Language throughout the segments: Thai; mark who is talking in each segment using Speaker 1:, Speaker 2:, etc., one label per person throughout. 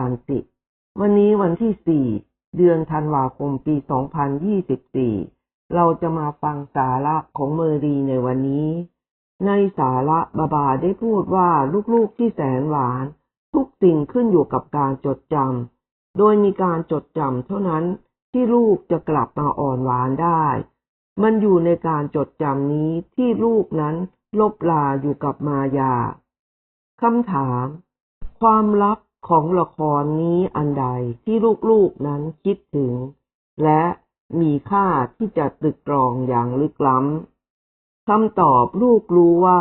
Speaker 1: านติ วันนี้วันที่ 4 เดือนธันวาคมปี 2024 เราจะมาฟังสาระของเมอรีในวันนี้ ในสาระบาบาได้พูดว่าลูกๆที่แสนหวาน ทุกสิ่งขึ้นอยู่กับการจดจำ โดยมีการจดจำเท่านั้นที่ลูกจะกลับมาอ่อนหวานได้ มันอยู่ในการจดจำนี้ที่ลูกนั้นลบลาอยู่กับมายาคำถาม ความลับ ของละครนี้อันใดที่ลูกๆนั้นคิดถึง และมีค่าที่จะตรึกตรองอย่างลึกล้ำคำตอบลูกรู้ว่า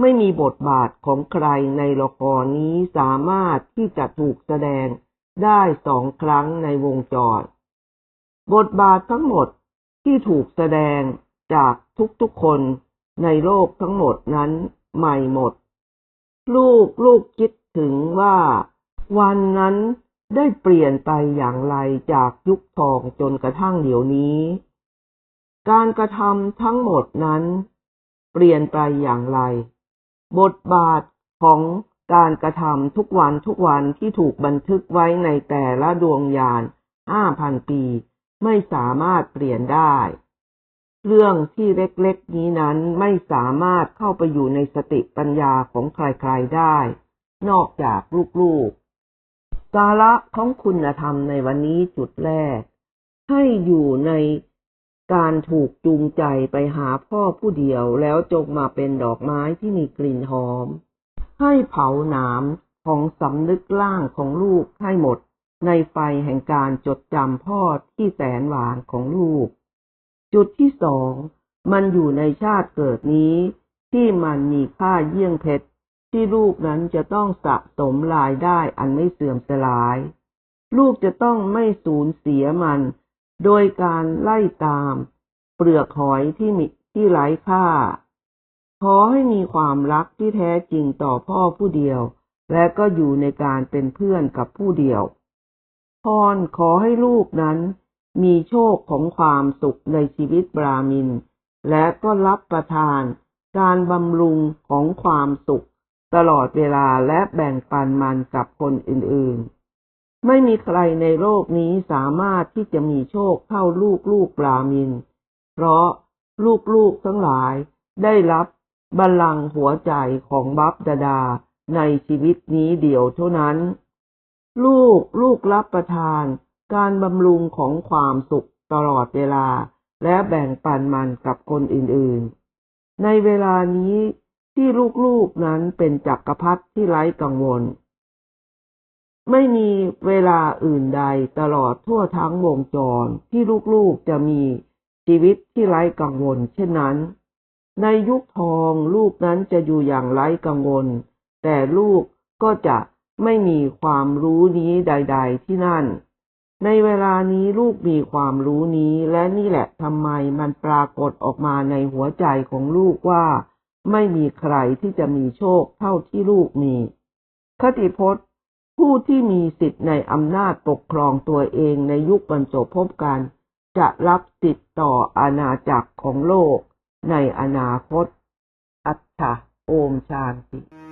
Speaker 1: ไม่มีบทบาทของใครในละครนี้สามารถที่จะถูกแสดงได้สองครั้งในวงจร บทบาททั้งหมดที่ถูกแสดงจากทุกๆคนในโลกทั้งหมดนั้นใหม่หมด ลูกลูกคิดถึงว่า วันนั้นได้เปลี่ยนไปอย่างไรจากยุคทองจนกระทั่งเดี๋ยวนี้ การกระทำทั้งหมดนั้น เปลี่ยนไปอย่างไร บทบาทของการกระทำทุกวันทุกวันที่ถูกบันทึกไว้ในแต่ละดวงยานห้าพันปี ไม่สามารถเปลี่ยนได้ เรื่องที่เล็กๆนี้นั้นไม่สามารถเข้าไปอยู่ในสติปัญญาของใครๆได้ นอกจากลูกๆ สาระของคุณธรรมในวันนี้จุดแรก ให้อยู่ในการถูกจูงใจไปหาพ่อผู้เดียวแล้วจงมาเป็นดอกไม้ที่มีกลิ่นหอม ให้เผาหนามของสำนึกล่างของลูกให้หมด ในไฟแห่งการจดจำพ่อที่แสนหวานของลูก จุดที่สอง มันอยู่ในชาติเกิดนี้ที่มันมีค่าเยี่ยงเพชร ที่ลูกนั้นจะต้องสะสมรายได้อันไม่เสื่อมสลาย ลูกจะต้องไม่สูญเสียมัน โดยการไล่ตาม เปลือกหอยที่มีที่ไร้ค่า ขอให้มีความรักที่แท้จริงต่อพ่อผู้เดียว และก็อยู่ในการเป็นเพื่อนกับผู้เดียวพรขอให้ลูกนั้น มีโชคของความสุขในชีวิตบรามิน และก็รับประทานการบำรุงของความสุข ตลอดเวลาและแบ่งปันมันกับคนอื่นๆ ไม่มีใครในโลกนี้สามารถที่จะมีโชคเท่าลูกลูกบรามิน เพราะลูกๆทั้งหลายได้รับบัลลังก์หัวใจของบัพดาดาในชีวิตนี้เดียวเท่านั้น ลูกลูกรับประทาน การบำรุงของความสุขตลอดเวลา และแบ่งปันมันกับคนอื่นๆ ในเวลานี้ ที่ลูกๆนั้นเป็นจักรพรรดิที่ไร้กังวล ไม่มีเวลาอื่นใดตลอดทั่วทั้งวงจรที่ลูกๆจะมีชีวิตที่ไร้กังวล เช่นนั้น ในยุคทองลูกนั้นจะอยู่อย่างไร้กังวล แต่ลูกก็จะไม่มีความรู้นี้ใด ๆ ที่นั่น ในเวลานี้ลูกมีความรู้นี้และนี่แหละทำไมมันปรากฏออกมาในหัวใจของลูกว่า ไม่มีใครที่จะมีโชคเท่าที่ลูกมี คติพจน์ ผู้ที่มีสิทธิ์ในอำนาจปกครองตัวเองในยุคบรรจบพบกัน จะรับสิทธิ์ต่ออาณาจักรของโลกในอนาคต อัตถะโอมชานติ